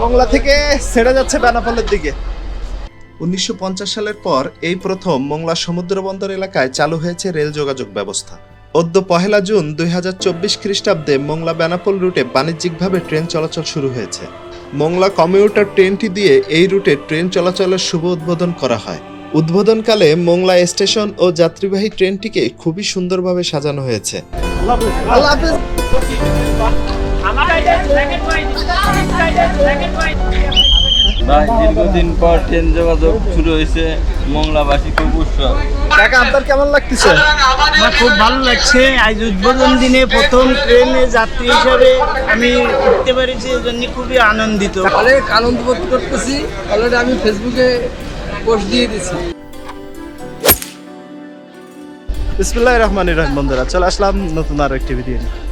মংলা থেকে ছেড়ে যাচ্ছে বেনাপোলের দিকে। উনিশশো পঞ্চাশ সালের পর এই প্রথম মংলা সমুদ্র বন্দর এলাকায় চালু হয়েছে রেল যোগাযোগ ব্যবস্থা। অদ্য পহেলা জুন দুই হাজার চব্বিশ খ্রিস্টাব্দে মংলা বেনাপোল রুটে বাণিজ্যিকভাবে ট্রেন চলাচল শুরু হয়েছে। মংলা কমিউটার ট্রেনটি দিয়ে এই রুটে ট্রেন চলাচলের শুভ উদ্বোধন করা হয়। উদ্বোধনকালে মংলা স্টেশন ও যাত্রীবাহী ট্রেনটিকে খুবই সুন্দরভাবে সাজানো হয়েছে। ভাই দীর্ঘদিন পর ট্রেন যোগাযোগ শুরু হয়েছে মংলাবাসী খুব উৎসব। কাকা আপনার কেমন লাগতেছে? আমার খুব ভালো লাগছে। আজ উদ্বোধন দিনে প্রথম ট্রেনে যাত্রী হিসাবে আমি উঠতে পেরেছি এই জন্য খুবই আনন্দিত। অনেক আনন্দ বোধ করতেছি। অলরেডি আমি ফেসবুকে পোস্ট দিয়ে দিছি। বিসমুল্লাহ রহমান রহিম। বন্ধুরা চলে আসলাম নতুন আর একটি ভিডিও নিয়ে।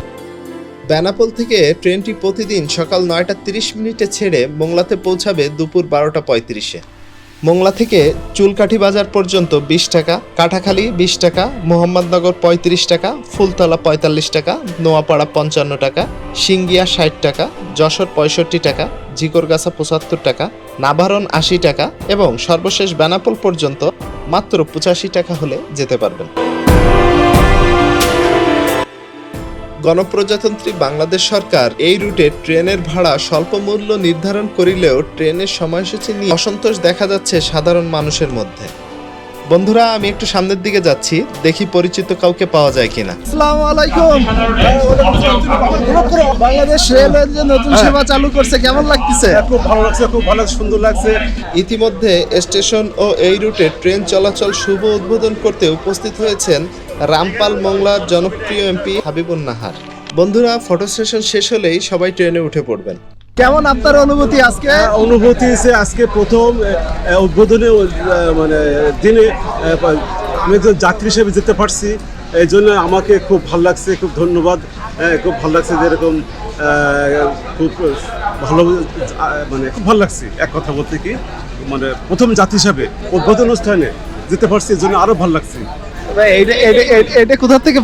বেনাপোল থেকে ট্রেনটি প্রতিদিন সকাল নয়টা তিরিশ মিনিটে ছেড়ে মোংলাতে পৌঁছাবে দুপুর বারোটা পঁয়ত্রিশে। মোংলা থেকে চুলকাঠি বাজার পর্যন্ত বিশ টাকা, কাঠাখালী বিশ টাকা, মোহাম্মদনগর পঁয়ত্রিশ টাকা, ফুলতলা পঁয়তাল্লিশ টাকা, নোয়াপাড়া পঞ্চান্ন টাকা, সিঙ্গিয়া ষাট টাকা, যশোর পঁয়ষট্টি টাকা জিকরগাছা পঁচাত্তর টাকা, নাভারণ আশি টাকা এবং সর্বশেষ বেনাপোল পর্যন্ত মাত্র পঁচাশি টাকা হলে যেতে পারবেন। গণপ্রজাতন্ত্রী বাংলাদেশ সরকার এই রুটে ট্রেনের ভাড়া স্বল্প মূল্য নির্ধারণ করিলেও ট্রেনের সময়সূচি নিয়ে অসন্তোষ দেখা যাচ্ছে সাধারণ মানুষের মধ্যে। বন্ধুরা আমি একটু সামনের দিকে যাচ্ছি দেখি পরিচিত কাউকে পাওয়া যায় কিনা। আসসালামু আলাইকুম। বাংলাদেশ রেলওয়ে যে নতুন সেবা চালু করছে কেমন লাগতেছে? খুব ভালো লাগছে খুব ভালো সুন্দর লাগছে। ইতিমধ্যে স্টেশন ও এই রুটে ট্রেন চলাচল শুভ উদ্বোধন করতে উপস্থিত হয়েছেন রামপাল মংলার জনপ্রিয় এমপি হাবিবুল নাহার। বন্ধুরা ফটো সেশন শেষ হলেই সবাই ট্রেনে উঠে পড়বেন। কেমন আপনার অনুভূতি আজকে? অনুভূতি হচ্ছে আজকে প্রথম উদ্বোধনী মানে দিনে আমি একজন যাত্রী হিসেবে যেতে পারছি। এই জন্য আমাকে খুব ভালো লাগছে খুব ধন্যবাদ। হ্যাঁ, খুব ভালো লাগছে যেরকম খুব ভালো মানে খুব ভালো লাগছে এক কথা বলতে কি। মানে প্রথম যাত্রী হিসাবে উদ্বোধন অনুষ্ঠানে যেতে পারছি এই জন্য আরও ভালো লাগছে। এটা- এটা- এটা- এটা কোথা থেকে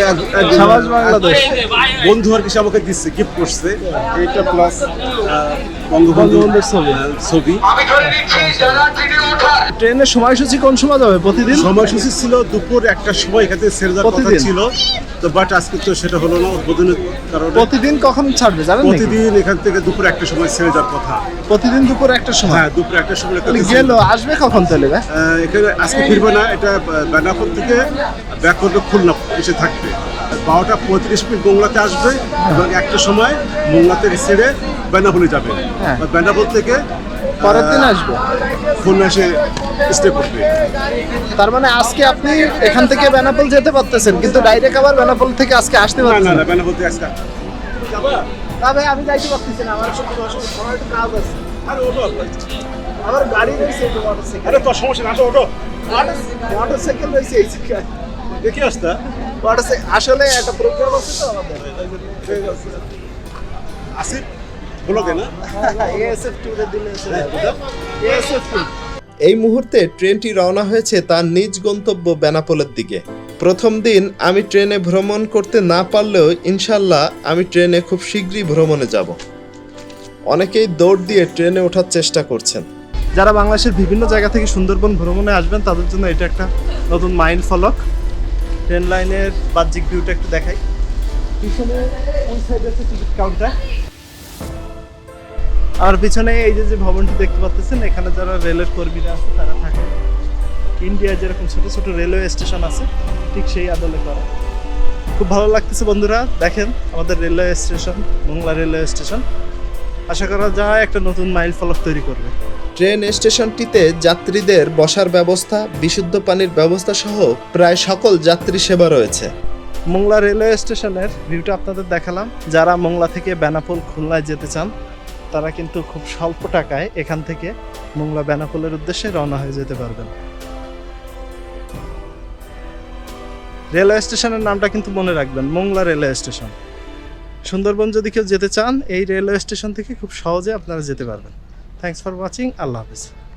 এক- সমাজ বাংলাদেশ। বন্ধু আর কিছু আমাকে দিচ্ছে গিফট করছে। এটা প্লাস বঙ্গবন্ধুর ছবি। ছবি। ট্রেনের সময়সূচি কোন সময় যাবে প্রতিদিন? সময়সূচি ছিল দুপুর একটা সময় এখানে ছেড়ে যাওয়ার কথা ছিল। তো বাট আজকে তো সেটা হলো না উদ্বোধনের কারণে। প্রতিদিন কখন ছাড়বে জানেন? প্রতিদিন এখান থেকে দুপুর একটা সময় ছেড়ে যাওয়ার কথা। প্রতিদিন দুপুর একটা সময়? হ্যাঁ দুপুর একটা সময় থেকে গেল আসবে কখন তাহলে এখানে আজকে ফিরবে না এটা বেনাপুর থেকে ব্যাক করবে খুলনা এসে থাকবে। বারোটা পঁয়ত্রিশ মিনিট মোংলাতে আসবে এবং একটা সময় মোংলাতে ছেড়ে বেনাপুলে যাবে। হ্যাঁ। বা বেনাপুল থেকে পরের দিন আসবে। খুলনা এসে স্টে করবে। তার মানে আজকে আপনি এখান থেকে বেনাপোল যেতে পারতেছেন কিন্তু ডাইরেক্ট আবার বেনাপোল থেকে আজকে আসতে না না না বেনাপুল থেকে আজকে ভাই আমি যাইতে পারতেছি না আমার অসুবিধা, আমার একটু কাজ আছে। আরে ওঠো। আমার গাড়ি রয়েছে মোটরসাইকেল আরে তোর সমস্যা না ওঠো। মোটরসাইকেল রয়েছে এই জায়গায় দেখি আসতা মোটরসাইকেল আসলে একটা প্রোগ্রাম আছে তো আমাদের। আসিফ? না? এএসএফ ট্যুরে দিলে এএসএফ ট্যুর এই মুহূর্তে ট্রেনটি রওনা হয়েছে তার নিজ গন্তব্য বেনাপোলের দিকে। প্রথম দিন আমি ট্রেনে ভ্রমণ করতে না পারলেও ইনশাল্লাহ আমি ট্রেনে খুব শীঘ্রই ভ্রমণে যাব। অনেকেই দৌড় দিয়ে ট্রেনে ওঠার চেষ্টা করছেন। যারা বাংলাদেশের বিভিন্ন জায়গা থেকে সুন্দরবন ভ্রমণে আসবেন তাদের জন্য এটা একটা নতুন মাইন্ড ফলক। ট্রেন লাইনের বাহ্যিক ভিউটা একটু দেখাই। পিছনে ওই সাইডে আছে টিকিট কাউন্টার আর পিছনে এই যে যে ভবনটি দেখতে পাচ্ছেন এখানে যারা রেলের কর্মীরা আছে তারা থাকে। ইন্ডিয়া যেরকম ছোট ছোট রেলওয়ে স্টেশন আছে ঠিক সেই আদলে করা। খুব ভালো লাগতেছে বন্ধুরা দেখেন আমাদের railway station Mongla railway station. আশা করা যায় একটা নতুন মাইল ফলক তৈরি করবে। ট্রেন স্টেশনটিতে যাত্রীদের বসার ব্যবস্থা বিশুদ্ধ পানির ব্যবস্থা সহ প্রায় সকল যাত্রী সেবা রয়েছে। মোংলা রেলওয়ে স্টেশনের ভিউটা আপনাদের দেখালাম। যারা মোংলা থেকে বেনাপোল খুলনায় যেতে চান তারা কিন্তু খুব স্বল্প টাকায় এখান থেকে মোংলা বেনাপোলের উদ্দেশ্যে রওনা হয়ে যেতে পারবেন। রেলওয়ে স্টেশনের নামটা কিন্তু মনে রাখবেন, মোংলা রেলওয়ে স্টেশন। সুন্দরবন যদি কেউ যেতে চান, এই রেলওয়ে স্টেশন থেকে খুব সহজে আপনারা যেতে পারবেন। থ্যাংকস ফর ওয়াচিং আল্লাহ হাফিজ।